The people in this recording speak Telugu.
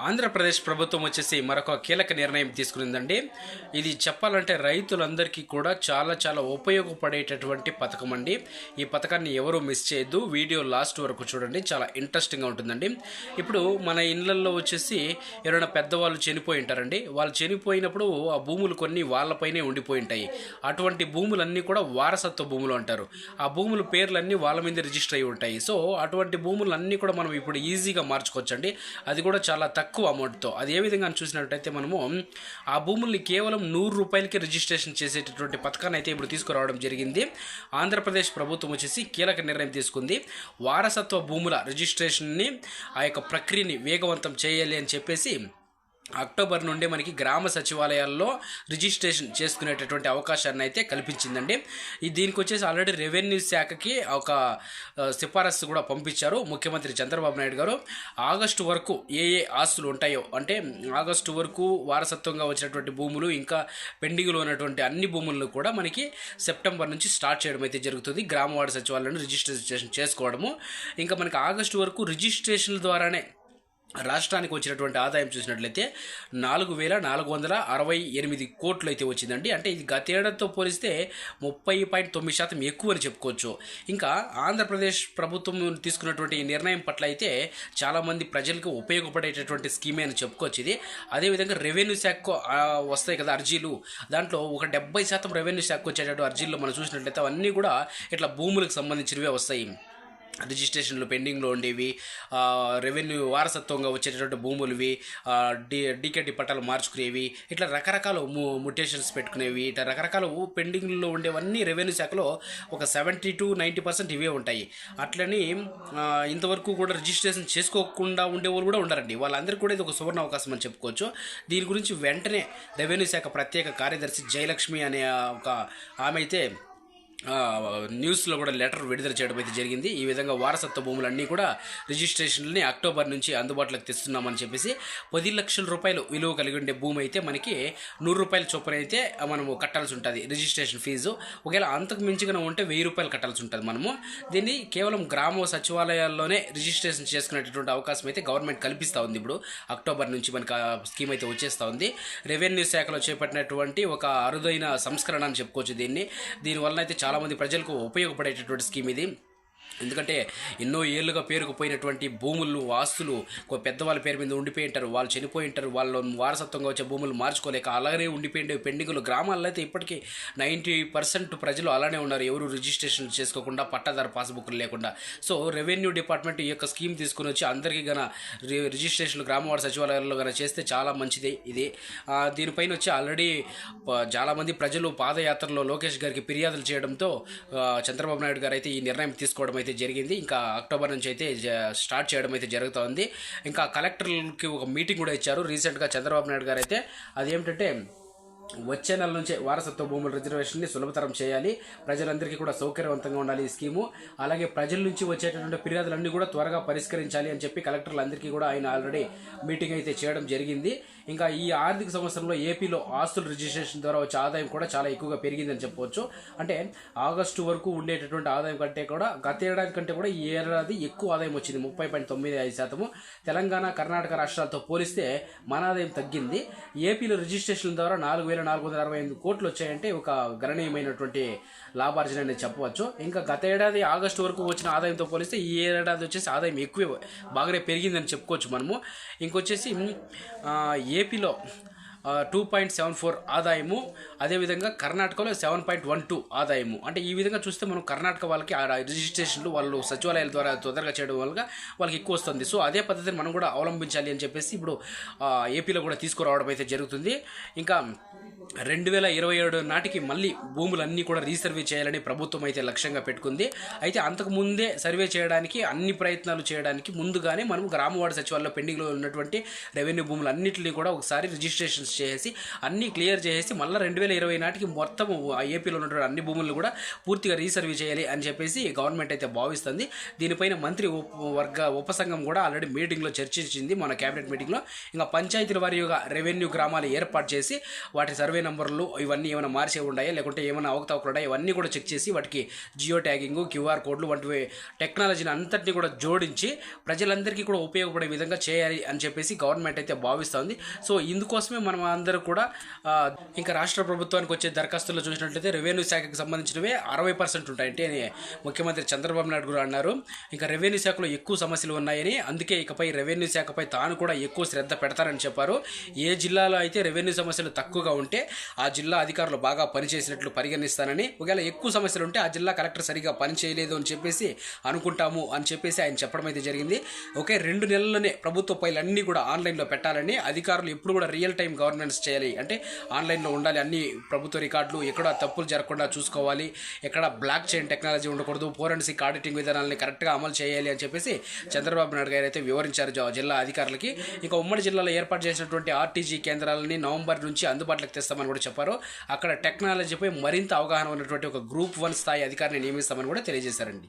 ఆంధ్రప్రదేశ్ ప్రభుత్వం వచ్చేసి మరొక కీలక నిర్ణయం తీసుకునిందండి. ఇది చెప్పాలంటే రైతులందరికీ కూడా చాలా చాలా ఉపయోగపడేటటువంటి పథకం అండి. ఈ పథకాన్ని ఎవరు మిస్ చేయొద్దు. వీడియో లాస్ట్ వరకు చూడండి. చాలా ఇంట్రెస్టింగ్గా ఉంటుందండి. ఇప్పుడు మన ఇళ్ళల్లో వచ్చేసి ఎవరైనా పెద్దవాళ్ళు చనిపోయి ఉంటారండి. వాళ్ళు చనిపోయినప్పుడు ఆ భూములు కొన్ని వాళ్ళపైనే ఉండిపోయి ఉంటాయి. అటువంటి భూములన్నీ కూడా వారసత్వ భూములు అంటారు. ఆ భూముల పేర్లన్నీ వాళ్ళ మీద రిజిస్టర్ అయి ఉంటాయి. సో అటువంటి భూములన్నీ కూడా మనం ఇప్పుడు ఈజీగా మార్చుకోవచ్చండి. అది కూడా చాలా తక్కువ అమౌంట్తో. అది ఏ విధంగా చూసినట్టయితే మనము ఆ భూముల్ని కేవలం నూరు రూపాయలకి రిజిస్ట్రేషన్ చేసేటటువంటి పథకాన్ని అయితే ఇప్పుడు తీసుకురావడం జరిగింది. ఆంధ్రప్రదేశ్ ప్రభుత్వం వచ్చేసి కీలక నిర్ణయం తీసుకుంది. వారసత్వ భూముల రిజిస్ట్రేషన్ని ఆ యొక్క ప్రక్రియని వేగవంతం చేయాలి అని చెప్పేసి అక్టోబర్ నుండి మనకి గ్రామ సచివాలయాల్లో రిజిస్ట్రేషన్ చేసుకునేటటువంటి అవకాశాన్ని అయితే కల్పించిందండి. ఈ దీనికి వచ్చేసి ఆల్రెడీ రెవెన్యూ శాఖకి ఒక సిఫారసు కూడా పంపించారు ముఖ్యమంత్రి చంద్రబాబు నాయుడు గారు. ఆగస్టు వరకు ఏ ఏ ఆస్తులు ఉంటాయో అంటే ఆగస్టు వరకు వారసత్వంగా వచ్చినటువంటి భూములు ఇంకా పెండింగ్లో ఉన్నటువంటి అన్ని భూములను కూడా మనకి సెప్టెంబర్ నుంచి స్టార్ట్ చేయడం అయితే జరుగుతుంది. గ్రామవాడ వార్డు రిజిస్ట్రేషన్ చేసుకోవడము ఇంకా మనకి ఆగస్టు వరకు రిజిస్ట్రేషన్ల ద్వారానే రాష్ట్రానికి వచ్చినటువంటి ఆదాయం చూసినట్లయితే నాలుగు వేల నాలుగు వందల అరవై ఎనిమిది కోట్లు అయితే వచ్చిందండి. అంటే ఇది గతేడాదితో పోలిస్తే ముప్పై పాయింట్ తొమ్మిది శాతం ఎక్కువ అని చెప్పుకోవచ్చు. ఇంకా ఆంధ్రప్రదేశ్ ప్రభుత్వం తీసుకున్నటువంటి ఈ నిర్ణయం పట్ల అయితే చాలామంది ప్రజలకు ఉపయోగపడేటటువంటి స్కీమే అని చెప్పుకోవచ్చు ఇది. అదేవిధంగా రెవెన్యూ శాఖకు వస్తాయి కదా అర్జీలు. దాంట్లో ఒక డెబ్బై శాతం రెవెన్యూ శాఖకు వచ్చేటటువంటి అర్జీల్లో మనం చూసినట్లయితే అవన్నీ కూడా ఇట్లా భూములకు సంబంధించినవే వస్తాయి. రిజిస్ట్రేషన్లు పెండింగ్లో ఉండేవి రెవెన్యూ వారసత్వంగా వచ్చేటటువంటి భూములవి డి డికెటి పట్టాలు మార్చుకునేవి ఇట్లా రకరకాల ము ముటేషన్స్ పెట్టుకునేవి ఇట్లా రకరకాల పెండింగ్లో ఉండేవన్నీ రెవెన్యూ శాఖలో ఒక సెవెంటీ టు నైంటీ పర్సెంట్ ఇవే ఉంటాయి. అట్లని ఇంతవరకు కూడా రిజిస్ట్రేషన్ చేసుకోకుండా ఉండేవాళ్ళు కూడా ఉండారండి. వాళ్ళందరికీ కూడా ఇది ఒక సువర్ణ అవకాశం అని చెప్పుకోవచ్చు. దీని గురించి వెంటనే రెవెన్యూ శాఖ ప్రత్యేక కార్యదర్శి జయలక్ష్మి అనే ఒక ఆమె అయితే న్యూస్లో కూడా లెటర్ విడుదల చేయడం అయితే జరిగింది. ఈ విధంగా వారసత్వ భూములన్నీ కూడా రిజిస్ట్రేషన్లని అక్టోబర్ నుంచి అందుబాటులోకి తెస్తున్నామని చెప్పేసి పది లక్షల రూపాయలు విలువ కలిగి ఉండే భూమి అయితే మనకి నూరు రూపాయల చొప్పున అయితే మనము కట్టాల్సి ఉంటుంది రిజిస్ట్రేషన్ ఫీజు. ఒకవేళ అంతకు మించిగా ఉంటే వెయ్యి రూపాయలు కట్టాల్సి ఉంటుంది మనము. దీన్ని కేవలం గ్రామ సచివాలయాల్లోనే రిజిస్ట్రేషన్ చేసుకునేటటువంటి అవకాశం అయితే గవర్నమెంట్ కల్పిస్తూ ఉంది ఇప్పుడు. అక్టోబర్ నుంచి మనకి ఆ స్కీమ్ అయితే వచ్చేస్తూ ఉంది. రెవెన్యూ శాఖలో చేపట్టినటువంటి ఒక అరుదైన సంస్కరణ అని చెప్పుకోవచ్చు దీన్ని. దీనివల్ల అయితే చాలా చాలామంది ప్రజలకు ఉపయోగపడేటటువంటి స్కీమ్ ఇది. ఎందుకంటే ఎన్నో ఏళ్ళుగా పేరుకుపోయినటువంటి భూములు ఆస్తులు పెద్దవాళ్ళ పేరు మీద ఉండిపోయి ఉంటారు. వాళ్ళు చనిపోయి ఉంటారు. వాళ్ళు వారసత్వంగా వచ్చే భూములు మార్చుకోలేక అలాగే ఉండిపోయిండే పెండింగులు. గ్రామాల్లో అయితే ఇప్పటికీ నైంటీ పర్సెంట్ ప్రజలు అలానే ఉన్నారు. ఎవరు రిజిస్ట్రేషన్ చేసుకోకుండా పట్టాదారు పాస్బుక్లు లేకుండా. సో రెవెన్యూ డిపార్ట్మెంట్ ఈ యొక్క స్కీమ్ తీసుకుని వచ్చి అందరికీ గన రి- రిజిస్ట్రేషన్లు గ్రామవాడ సచివాలయాల్లో గన చేస్తే చాలా మంచిది ఇది. దీనిపైన వచ్చి ఆల్రెడీ చాలామంది ప్రజలు పాదయాత్రలో లోకేష్ గారికి ఫిర్యాదులు చేయడంతో చంద్రబాబు నాయుడు గారు అయితే ఈ నిర్ణయం తీసుకోవడం అయితే జరిగింది. ఇంకా అక్టోబర్ నుంచి అయితే జ- స్టార్ట్ చేయడం అయితే జరుగుతోంది. ఇంకా కలెక్టర్లకి ఒక మీటింగ్ కూడా ఇచ్చారు. రీసెంట్గా చంద్రబాబు నాయుడు గారు అయితే అదేమిటంటే వచ్చే నెల నుంచే వారసత్వ భూముల రిజర్వేషన్ని సులభతరం చేయాలి. ప్రజలందరికీ కూడా సౌకర్యవంతంగా ఉండాలి ఈ స్కీము. అలాగే ప్రజల నుంచి వచ్చేటటువంటి ఫిర్యాదులన్నీ కూడా త్వరగా పరిష్కరించాలి అని చెప్పి కలెక్టర్లందరికీ కూడా ఆయన ఆల్రెడీ మీటింగ్ అయితే చేయడం జరిగింది. ఇంకా ఈ ఆర్థిక సంవత్సరంలో ఏపీలో ఆస్తుల రిజిస్ట్రేషన్ ద్వారా వచ్చే ఆదాయం కూడా చాలా ఎక్కువగా పెరిగిందని చెప్పవచ్చు. అంటే ఆగస్టు వరకు ఉండేటటువంటి ఆదాయం కంటే కూడా గత ఏడాది కంటే కూడా ఈ ఏడాది ఎక్కువ ఆదాయం వచ్చింది. ముప్పై పాయింట్ తొమ్మిది ఐదు శాతము. తెలంగాణ కర్ణాటక రాష్ట్రాలతో పోలిస్తే మన ఆదాయం తగ్గింది. ఏపీలో రిజిస్ట్రేషన్ ద్వారా నాలుగు వేల నాలుగు వందల అరవై ఎనిమిది కోట్లు వచ్చాయంటే ఒక గణనీయమైనటువంటి లాభార్జన అనేది చెప్పవచ్చు. ఇంకా గత ఏడాది ఆగస్టు వరకు వచ్చిన ఆదాయంతో పోలిస్తే ఈ ఏడాది వచ్చేసి ఆదాయం ఎక్కువే బాగానే పెరిగిందని చెప్పుకోవచ్చు మనము. ఇంకొచ్చేసి ఏపీలో టూ పాయింట్ సెవెన్ ఫోర్ ఆదాయము అదేవిధంగా కర్ణాటకలో సెవెన్ పాయింట్ వన్ టూ ఆదాయము. అంటే ఈ విధంగా చూస్తే మనం కర్ణాటక వాళ్ళకి ఆ రిజిస్ట్రేషన్లు వాళ్ళు సచివాలయాల ద్వారా తొందరగా చేయడం వల్ల వాళ్ళకి ఎక్కువ వస్తుంది. సో అదే పద్ధతిని మనం కూడా అవలంబించాలి అని చెప్పేసి ఇప్పుడు ఏపీలో కూడా తీసుకురావడం అయితే జరుగుతుంది. ఇంకా రెండు వేల ఇరవై ఏడు నాటికి మళ్ళీ భూములన్నీ కూడా రీసర్వే చేయాలని ప్రభుత్వం అయితే లక్ష్యంగా పెట్టుకుంది. అయితే అంతకు ముందే సర్వే చేయడానికి అన్ని ప్రయత్నాలు చేయడానికి ముందుగానే మనం గ్రామవాడ సచివాలయంలో పెండింగ్లో ఉన్నటువంటి రెవెన్యూ భూములన్నింటినీ కూడా ఒకసారి రిజిస్ట్రేషన్ చేసి అన్నీ క్లియర్ చేసి మళ్ళీ రెండు వేల ఇరవై నాటికి మొత్తం ఏపీలో ఉన్నటువంటి అన్ని భూములను కూడా పూర్తిగా రీసర్వే చేయాలి అని చెప్పేసి గవర్నమెంట్ అయితే భావిస్తుంది. దీనిపైన మంత్రి ఉప వర్గ ఉపసంఘం కూడా ఆల్రెడీ మీటింగ్లో చర్చించింది మన కేబినెట్ మీటింగ్లో. ఇంకా పంచాయతీల వారీగా రెవెన్యూ గ్రామాలు ఏర్పాటు చేసి వాటి సర్వే నంబర్లు ఇవన్నీ ఏమైనా మార్చే ఉన్నాయా లేకుంటే ఏమైనా అవకతవకలు ఉన్నాయా ఇవన్నీ కూడా చెక్ చేసి వాటికి జియో ట్యాగింగ్ క్యూఆర్ కోడ్లు వంటివి టెక్నాలజీని అంతటిని కూడా జోడించి ప్రజలందరికీ కూడా ఉపయోగపడే విధంగా చేయాలి అని చెప్పేసి గవర్నమెంట్ అయితే భావిస్తోంది. సో ఇందుకోసమే మనం అందరూ కూడా ఇంకా రాష్ట్ర ప్రభుత్వానికి వచ్చే దరఖాస్తుల్లో చూసినట్లయితే రెవెన్యూ శాఖకి సంబంధించినవే అరవై పర్సెంట్ ఉంటాయంటే అని ముఖ్యమంత్రి చంద్రబాబు నాయుడు గారు అన్నారు. ఇంకా రెవెన్యూ శాఖలో ఎక్కువ సమస్యలు ఉన్నాయని అందుకే ఇకపై రెవెన్యూ శాఖపై తాను కూడా ఎక్కువ శ్రద్ధ పెడతారని చెప్పారు. ఏ జిల్లాలో అయితే రెవెన్యూ సమస్యలు తక్కువగా ఉంటే ఆ జిల్లా అధికారులు బాగా పనిచేసినట్లు పరిగణిస్తానని ఒకవేళ ఎక్కువ సమస్యలు ఉంటే ఆ జిల్లా కలెక్టర్ సరిగా పని చేయలేదు అని చెప్పేసి అనుకుంటాము అని చెప్పేసి ఆయన చెప్పడం అయితే జరిగింది. ఓకే రెండు నెలల్లోనే ప్రభుత్వ ఫైలన్నీ కూడా ఆన్లైన్లో పెట్టాలని అధికారులు ఎప్పుడు కూడా రియల్ టైం గవర్నెన్స్ చేయాలి. అంటే ఆన్లైన్లో ఉండాలి అన్ని ప్రభుత్వ రికార్డులు ఎక్కడ తప్పులు జరగకుండా చూసుకోవాలి ఎక్కడ బ్లాక్ చైన్ టెక్నాలజీ ఉండకూడదు ఫోరెన్సిక్ ఆడిటింగ్ విధానాలని కరెక్ట్గా అమలు చేయాలి అని చెప్పేసి చంద్రబాబు నాయుడు గారు అయితే వివరించారు జిల్లా అధికారులకి. ఇంకా ఉమ్మడి జిల్లాలో ఏర్పాటు చేసినటువంటి ఆర్టీజీ కేంద్రాలని నవంబర్ నుంచి అందుబాటులోకి తెస్తారు తెస్తామని కూడా చెప్పారు. అక్కడ టెక్నాలజీపై మరింత అవగాహన ఉన్నటువంటి ఒక గ్రూప్ వన్ స్థాయి అధికారిని నియమిస్తామని కూడా తెలియజేశారండి.